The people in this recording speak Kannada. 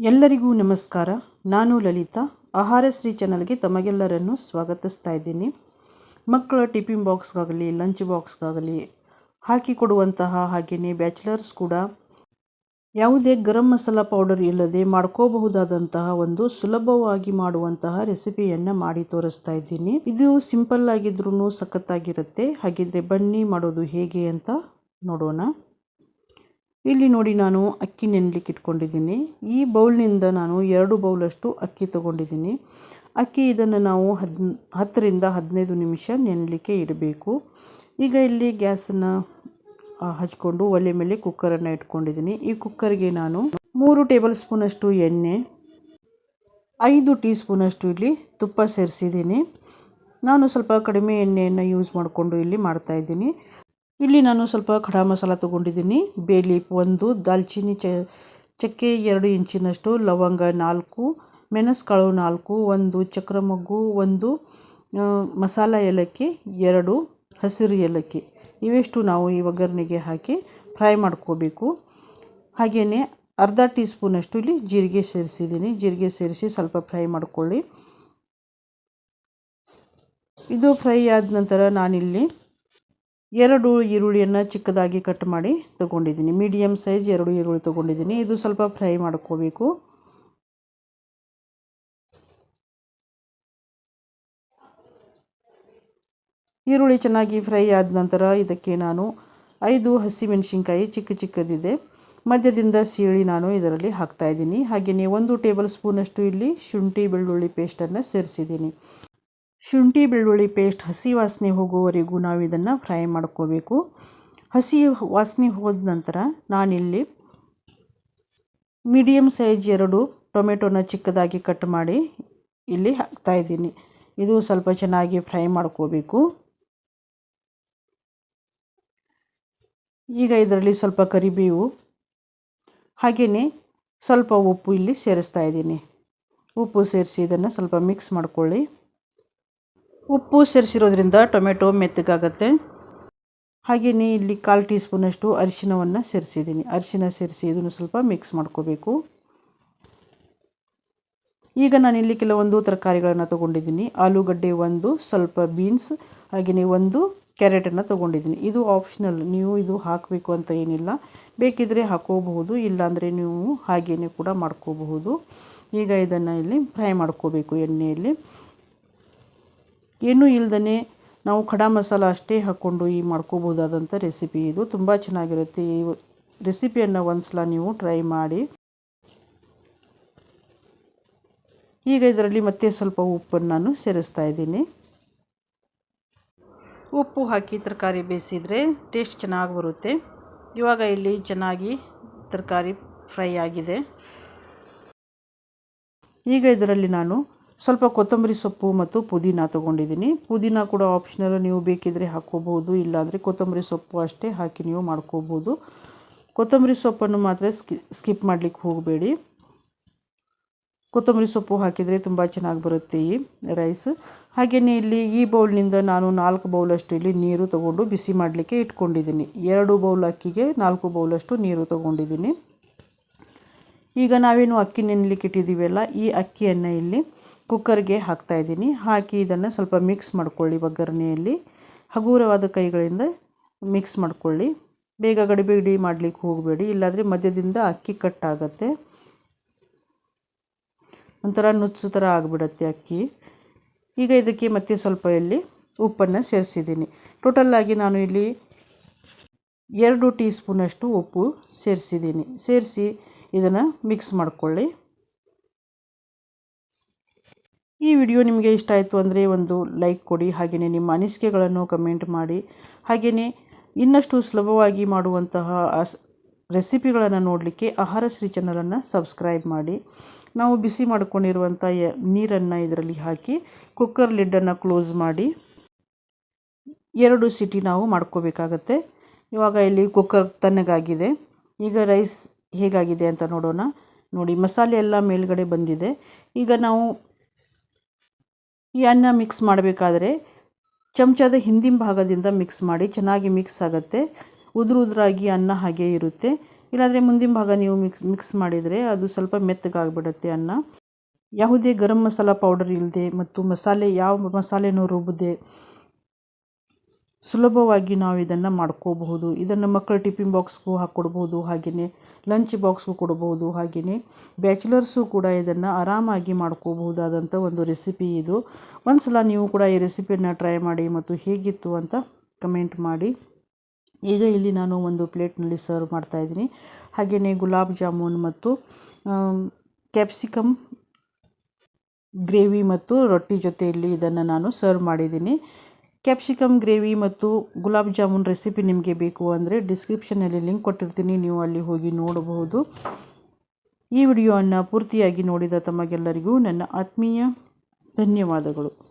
ಎಲ್ಲರಿಗೂ ನಮಸ್ಕಾರ. ನಾನು ಲಲಿತಾ. ಆಹಾರ ಶ್ರೀ ಚಾನಲ್ಗೆ ತಮಗೆಲ್ಲರನ್ನು ಸ್ವಾಗತಿಸ್ತಾ ಇದ್ದೀನಿ. ಮಕ್ಕಳ ಟಿಫಿನ್ ಬಾಕ್ಸ್ಗಾಗಲಿ, ಲಂಚ್ ಬಾಕ್ಸ್ಗಾಗಲಿ ಹಾಕಿಕೊಡುವಂತಹ ಹಾಗೆಯೇ ಬ್ಯಾಚುಲರ್ಸ್ ಕೂಡ ಯಾವುದೇ ಗರಂ ಮಸಾಲ ಪೌಡರ್ ಇಲ್ಲದೆ ಮಾಡ್ಕೋಬಹುದಾದಂತಹ ಒಂದು ಸುಲಭವಾಗಿ ಮಾಡುವಂತಹ ರೆಸಿಪಿಯನ್ನು ಮಾಡಿ ತೋರಿಸ್ತಾ ಇದ್ದೀನಿ. ಇದು ಸಿಂಪಲ್ ಆಗಿದ್ರೂ ಸಖತ್ತಾಗಿರುತ್ತೆ. ಹಾಗಿದ್ರೆ ಬನ್ನಿ ಮಾಡೋದು ಹೇಗೆ ಅಂತ ನೋಡೋಣ. ಇಲ್ಲಿ ನೋಡಿ ನಾನು ಅಕ್ಕಿ ನೆನಲಿಕ್ಕೆ ಇಟ್ಕೊಂಡಿದ್ದೀನಿ. ಈ ಬೌಲ್ನಿಂದ ನಾನು ಎರಡು ಬೌಲಷ್ಟು ಅಕ್ಕಿ ತೊಗೊಂಡಿದ್ದೀನಿ. ಅಕ್ಕಿ ಇದನ್ನು ನಾವು ಹದ್, ಹತ್ತರಿಂದ ಹದಿನೈದು ನಿಮಿಷ ನೆನಲಿಕ್ಕೆ ಇಡಬೇಕು. ಈಗ ಇಲ್ಲಿ ಗ್ಯಾಸನ್ನು ಹಚ್ಕೊಂಡು ಒಲೆ ಮೇಲೆ ಕುಕ್ಕರನ್ನು ಇಟ್ಕೊಂಡಿದ್ದೀನಿ. ಈ ಕುಕ್ಕರ್ಗೆ ನಾನು ಮೂರು ಟೇಬಲ್ ಸ್ಪೂನಷ್ಟು ಎಣ್ಣೆ, ಐದು ಟೀ ಸ್ಪೂನಷ್ಟು ಇಲ್ಲಿ ತುಪ್ಪ ಸೇರಿಸಿದ್ದೀನಿ. ನಾನು ಸ್ವಲ್ಪ ಕಡಿಮೆ ಎಣ್ಣೆಯನ್ನು ಯೂಸ್ ಮಾಡಿಕೊಂಡು ಇಲ್ಲಿ ಮಾಡ್ತಾಯಿದ್ದೀನಿ ಇಲ್ಲಿ ನಾನು ಸ್ವಲ್ಪ ಖಡಾ ಮಸಾಲ ತೊಗೊಂಡಿದ್ದೀನಿ. ಬೇಲೀಪ್ ಒಂದು, ದಾಲ್ಚಿನ್ನಿ ಚ, ಚಕ್ಕೆ ಎರಡು ಇಂಚಿನಷ್ಟು, ಲವಂಗ ನಾಲ್ಕು, ಮೆಣಸುಕಾಳು ನಾಲ್ಕು, ಒಂದು ಚಕ್ರಮೊಗ್ಗು ಒಂದು ಮಸಾಲ ಏಲಕ್ಕಿ ಎರಡು, ಹಸಿರು ಏಲಕ್ಕಿ. ಇವೆಷ್ಟು ನಾವು ಈ ಒಗ್ಗರಣೆಗೆ ಹಾಕಿ ಫ್ರೈ ಮಾಡ್ಕೋಬೇಕು. ಹಾಗೆಯೇ ಅರ್ಧ ಟೀ ಸ್ಪೂನಷ್ಟು ಇಲ್ಲಿ ಜೀರಿಗೆ ಸೇರಿಸಿದ್ದೀನಿ. ಜೀರಿಗೆ ಸೇರಿಸಿ ಸ್ವಲ್ಪ ಫ್ರೈ ಮಾಡ್ಕೊಳ್ಳಿ. ಇದು ಫ್ರೈ ಆದ ನಂತರ ನಾನಿಲ್ಲಿ ಎರಡು ಈರುಳ್ಳಿಯನ್ನು ಚಿಕ್ಕದಾಗಿ ಕಟ್ ಮಾಡಿ ತೊಗೊಂಡಿದ್ದೀನಿ. ಮೀಡಿಯಮ್ ಸೈಜ್ ಎರಡು ಈರುಳ್ಳಿ ತೊಗೊಂಡಿದ್ದೀನಿ. ಇದು ಸ್ವಲ್ಪ ಫ್ರೈ ಮಾಡ್ಕೋಬೇಕು. ಈರುಳ್ಳಿ ಚೆನ್ನಾಗಿ ಫ್ರೈ ಆದ ನಂತರ ಇದಕ್ಕೆ ನಾನು ಐದು ಹಸಿಮೆಣಸಿನ್ಕಾಯಿ ಚಿಕ್ಕ ಚಿಕ್ಕದಿದೆ. ಮಧ್ಯದಿಂದ ಸೀಳಿ ನಾನು ಇದರಲ್ಲಿ ಹಾಕ್ತಾಯಿದ್ದೀನಿ ಹಾಗೆಯೇ ಒಂದು ಟೇಬಲ್ ಸ್ಪೂನಷ್ಟು ಇಲ್ಲಿ ಶುಂಠಿ ಬೆಳ್ಳುಳ್ಳಿ ಪೇಸ್ಟನ್ನು ಸೇರಿಸಿದ್ದೀನಿ. ಶುಂಠಿ, ಬೆಳ್ಳುಳ್ಳಿ ಪೇಸ್ಟ್, ಹಸಿ ವಾಸನೆ ಹೋಗುವವರೆಗೂ ನಾವು ಇದನ್ನು ಫ್ರೈ ಮಾಡ್ಕೋಬೇಕು. ಹಸಿ ವಾಸನೆ ಹೋದ ನಂತರ ನಾನಿಲ್ಲಿ ಮೀಡಿಯಮ್ ಸೈಜ್ ಎರಡು ಟೊಮೆಟೊನ ಚಿಕ್ಕದಾಗಿ ಕಟ್ ಮಾಡಿ ಇಲ್ಲಿ ಹಾಕ್ತಾಯಿದ್ದೀನಿ ಇದು ಸ್ವಲ್ಪ ಚೆನ್ನಾಗಿ ಫ್ರೈ ಮಾಡ್ಕೋಬೇಕು. ಈಗ ಇದರಲ್ಲಿ ಸ್ವಲ್ಪ ಕರಿಬೇವು ಹಾಗೆಯೇ ಸ್ವಲ್ಪ ಉಪ್ಪು ಇಲ್ಲಿ ಸೇರಿಸ್ತಾ ಇದ್ದೀನಿ. ಉಪ್ಪು ಸೇರಿಸಿ ಇದನ್ನು ಸ್ವಲ್ಪ ಮಿಕ್ಸ್ ಮಾಡ್ಕೊಳ್ಳಿ. ಉಪ್ಪು ಸೇರಿಸಿರೋದ್ರಿಂದ ಟೊಮೆಟೊ ಮೆತ್ತಗಾಗತ್ತೆ. ಹಾಗೆಯೇ ಇಲ್ಲಿ ಕಾಲು ಟೀ ಸ್ಪೂನಷ್ಟು ಅರಿಶಿನವನ್ನು ಸೇರಿಸಿದ್ದೀನಿ. ಅರಿಶಿನ ಸೇರಿಸಿ ಇದನ್ನು ಸ್ವಲ್ಪ ಮಿಕ್ಸ್ ಮಾಡ್ಕೋಬೇಕು. ಈಗ ನಾನಿಲ್ಲಿ ಕೆಲವೊಂದು ತರಕಾರಿಗಳನ್ನು ತೊಗೊಂಡಿದ್ದೀನಿ. ಆಲೂಗಡ್ಡೆ ಒಂದು, ಸ್ವಲ್ಪ ಬೀನ್ಸ್ ಹಾಗೆಯೇ ಒಂದು ಕ್ಯಾರೆಟನ್ನು ತೊಗೊಂಡಿದ್ದೀನಿ. ಇದು ಆಪ್ಷನಲ್ ನೀವು ಇದು ಹಾಕಬೇಕು ಅಂತ ಏನಿಲ್ಲ. ಬೇಕಿದ್ದರೆ ಹಾಕೋಬಹುದು, ಇಲ್ಲಾಂದರೆ ನೀವು ಹಾಗೆಯೇ ಕೂಡ ಮಾಡ್ಕೋಬಹುದು. ಈಗ ಇದನ್ನು ಇಲ್ಲಿ ಫ್ರೈ ಮಾಡ್ಕೋಬೇಕು ಎಣ್ಣೆಯಲ್ಲಿ. ಏನೂ ಇಲ್ಲದೇ ನಾವು ಖಡಾ ಮಸಾಲ ಅಷ್ಟೇ ಹಾಕ್ಕೊಂಡು ಈ ಮಾಡ್ಕೋಬೋದಾದಂಥ ರೆಸಿಪಿ ಇದು. ತುಂಬ ಚೆನ್ನಾಗಿರುತ್ತೆ. ಈ ರೆಸಿಪಿಯನ್ನು ಒಂದು ನೀವು ಟ್ರೈ ಮಾಡಿ. ಈಗ ಇದರಲ್ಲಿ ಮತ್ತೆ ಸ್ವಲ್ಪ ಉಪ್ಪನ್ನು ನಾನು ಸೇರಿಸ್ತಾ ಇದ್ದೀನಿ. ಉಪ್ಪು ಹಾಕಿ ತರಕಾರಿ ಬೇಯಿಸಿದರೆ ಟೇಸ್ಟ್ ಚೆನ್ನಾಗಿ ಬರುತ್ತೆ. ಇವಾಗ ಇಲ್ಲಿ ಚೆನ್ನಾಗಿ ತರಕಾರಿ ಫ್ರೈ ಆಗಿದೆ. ಈಗ ಇದರಲ್ಲಿ ನಾನು ಸ್ವಲ್ಪ ಕೊತ್ತಂಬರಿ ಸೊಪ್ಪು ಮತ್ತು ಪುದೀನ ತೊಗೊಂಡಿದ್ದೀನಿ. ಪುದೀನ ಕೂಡ ಆಪ್ಷನಲ್ ನೀವು ಬೇಕಿದ್ದರೆ ಹಾಕ್ಕೋಬೋದು ಇಲ್ಲಾಂದರೆ ಕೊತ್ತಂಬರಿ ಸೊಪ್ಪು ಅಷ್ಟೇ ಹಾಕಿ ನೀವು ಮಾಡ್ಕೋಬೋದು ಕೊತ್ತಂಬರಿ ಸೊಪ್ಪನ್ನು ಮಾತ್ರ ಸ್ಕಿ, ಸ್ಕಿಪ್ ಮಾಡಲಿಕ್ಕೆ ಹೋಗಬೇಡಿ. ಕೊತ್ತಂಬರಿ ಸೊಪ್ಪು ಹಾಕಿದರೆ ತುಂಬ ಚೆನ್ನಾಗಿ ಬರುತ್ತೆ ಈ ರೈಸ್. ಹಾಗೆಯೇ ಇಲ್ಲಿ ಈ ಬೌಲ್ನಿಂದ ನಾನು ನಾಲ್ಕು ಬೌಲಷ್ಟು ಇಲ್ಲಿ ನೀರು ತೊಗೊಂಡು ಬಿಸಿ ಮಾಡಲಿಕ್ಕೆ ಇಟ್ಕೊಂಡಿದ್ದೀನಿ. ಎರಡು ಬೌಲ್ ಅಕ್ಕಿಗೆ ನಾಲ್ಕು ಬೌಲಷ್ಟು ನೀರು ತೊಗೊಂಡಿದ್ದೀನಿ. ಈಗ ನಾವೇನು ಅಕ್ಕಿ ನೆನಲಿಕ್ಕೆ ಇಟ್ಟಿದ್ದೀವಲ್ಲ ಈ ಅಕ್ಕಿಯನ್ನು ಇಲ್ಲಿ ಕುಕ್ಕರ್ಗೆ ಹಾಕ್ತಾಯಿದ್ದೀನಿ ಹಾಕಿ ಇದನ್ನು ಸ್ವಲ್ಪ ಮಿಕ್ಸ್ ಮಾಡ್ಕೊಳ್ಳಿ ಒಗ್ಗರಣೆಯಲ್ಲಿ. ಹಗುರವಾದ ಕೈಗಳಿಂದ ಮಿಕ್ಸ್ ಮಾಡ್ಕೊಳ್ಳಿ. ಬೇಗ ಗಡಿಬಿಡಿ ಮಾಡಲಿಕ್ಕೆ ಹೋಗಬೇಡಿ. ಇಲ್ಲಾಂದರೆ ಮಧ್ಯದಿಂದ ಅಕ್ಕಿ ಕಟ್ಟಾಗತ್ತೆ ಒಂಥರ ನುಚ್ಚು ಥರ ಆಗಿಬಿಡತ್ತೆ ಅಕ್ಕಿ. ಈಗ ಇದಕ್ಕೆ ಮತ್ತೆ ಸ್ವಲ್ಪ ಇಲ್ಲಿ ಉಪ್ಪನ್ನು ಸೇರಿಸಿದ್ದೀನಿ. ಟೋಟಲ್ಲಾಗಿ ನಾನು ಇಲ್ಲಿ ಎರಡು ಟೀ ಸ್ಪೂನಷ್ಟು ಉಪ್ಪು ಸೇರಿಸಿದ್ದೀನಿ. ಸೇರಿಸಿ ಇದನ್ನು ಮಿಕ್ಸ್ ಮಾಡಿಕೊಳ್ಳಿ. ಈ ವಿಡಿಯೋ ನಿಮಗೆ ಇಷ್ಟ ಆಯಿತು ಅಂದರೆ ಒಂದು ಲೈಕ್ ಕೊಡಿ ಹಾಗೆಯೇ ನಿಮ್ಮ ಅನಿಸಿಕೆಗಳನ್ನು ಕಮೆಂಟ್ ಮಾಡಿ ಹಾಗೆಯೇ ಇನ್ನಷ್ಟು ಸುಲಭವಾಗಿ ಮಾಡುವಂತಹ ರೆಸಿಪಿಗಳನ್ನು ನೋಡಲಿಕ್ಕೆ ಆಹಾರ ಶ್ರೀ ಚಾನಲನ್ನು ಸಬ್ಸ್ಕ್ರೈಬ್ ಮಾಡಿ. ನಾವು ಬಿಸಿ ಮಾಡಿಕೊಂಡಿರುವಂಥ ನೀರನ್ನು ಇದರಲ್ಲಿ ಹಾಕಿ ಕುಕ್ಕರ್ ಲಿಡ್ಡನ್ನು ಕ್ಲೋಸ್ ಮಾಡಿ. ಎರಡು ಸಿಟಿ ನಾವು ಮಾಡ್ಕೋಬೇಕಾಗತ್ತೆ. ಇವಾಗ ಇಲ್ಲಿ ಕುಕ್ಕರ್ ತಣ್ಣಗಾಗಿದೆ. ಈಗ ರೈಸ್ ಹೇಗಾಗಿದೆ ಅಂತ ನೋಡೋಣ. ನೋಡಿ, ಮಸಾಲೆ ಎಲ್ಲ ಮೇಲ್ಗಡೆ ಬಂದಿದೆ. ಈಗ ನಾವು ಈ ಅನ್ನ ಮಿಕ್ಸ್ ಮಾಡಬೇಕಾದ್ರೆ ಚಮಚದ ಹಿಂದಿನ ಭಾಗದಿಂದ ಮಿಕ್ಸ್ ಮಾಡಿ ಚೆನ್ನಾಗಿ ಮಿಕ್ಸ್ ಆಗುತ್ತೆ. ಉದುರು ಉದುರಾಗಿ ಅನ್ನ ಹಾಗೆ ಇರುತ್ತೆ. ಇಲ್ಲಾಂದರೆ ಮುಂದಿನ ಭಾಗ ನೀವು ಮಿಕ್ಸ್ ಮಿಕ್ಸ್ ಮಾಡಿದರೆ ಅದು ಸ್ವಲ್ಪ ಮೆತ್ತಗಾಗ್ಬಿಡುತ್ತೆ ಅನ್ನ. ಯಾವುದೇ ಗರಂ ಮಸಾಲ ಪೌಡರ್ ಇಲ್ಲದೆ ಮತ್ತು ಮಸಾಲೆ, ಯಾವ ಮಸಾಲೆನೂ ರುಬ್ಬದೆ ಸುಲಭವಾಗಿ ನಾವು ಇದನ್ನು ಮಾಡ್ಕೋಬಹುದು. ಇದನ್ನು ಮಕ್ಕಳ ಟಿಫಿನ್ ಬಾಕ್ಸ್ಗೂ ಹಾಕ್ಕೊಡ್ಬೋದು ಹಾಗೆಯೇ ಲಂಚ್ ಬಾಕ್ಸ್ಗೂ ಕೊಡ್ಬೋದು ಹಾಗೆಯೇ ಬ್ಯಾಚುಲರ್ಸು ಕೂಡ ಇದನ್ನು ಆರಾಮಾಗಿ ಮಾಡ್ಕೋಬಹುದಾದಂಥ ಒಂದು ರೆಸಿಪಿ ಇದು. ಒಂದು ಸಲ ನೀವು ಕೂಡ ಈ ರೆಸಿಪಿಯನ್ನು ಟ್ರೈ ಮಾಡಿ ಮತ್ತು ಹೇಗಿತ್ತು ಅಂತ ಕಮೆಂಟ್ ಮಾಡಿ. ಈಗ ಇಲ್ಲಿ ನಾನು ಒಂದು ಪ್ಲೇಟ್ನಲ್ಲಿ ಸರ್ವ್ ಮಾಡ್ತಾಯಿದ್ದೀನಿ ಹಾಗೆಯೇ ಗುಲಾಬ್ ಜಾಮೂನ್ ಮತ್ತು ಕ್ಯಾಪ್ಸಿಕಮ್, ಗ್ರೇವಿ ಮತ್ತು ರೊಟ್ಟಿ ಜೊತೆಯಲ್ಲಿ ಇದನ್ನು ನಾನು ಸರ್ವ್ ಮಾಡಿದ್ದೀನಿ. ಕ್ಯಾಪ್ಸಿಕಮ್, ಗ್ರೇವಿ ಮತ್ತು ಗುಲಾಬ್ ಜಾಮೂನ್ ರೆಸಿಪಿ ನಿಮಗೆ ಬೇಕು ಅಂದರೆ ಡಿಸ್ಕ್ರಿಪ್ಷನಲ್ಲಿ ಲಿಂಕ್ ಕೊಟ್ಟಿರ್ತೀನಿ. ನೀವು ಅಲ್ಲಿ ಹೋಗಿ ನೋಡಬಹುದು. ಈ ವಿಡಿಯೋವನ್ನು ಪೂರ್ತಿಯಾಗಿ ನೋಡಿದ ತಮಗೆಲ್ಲರಿಗೂ ನನ್ನ ಆತ್ಮೀಯ ಧನ್ಯವಾದಗಳು.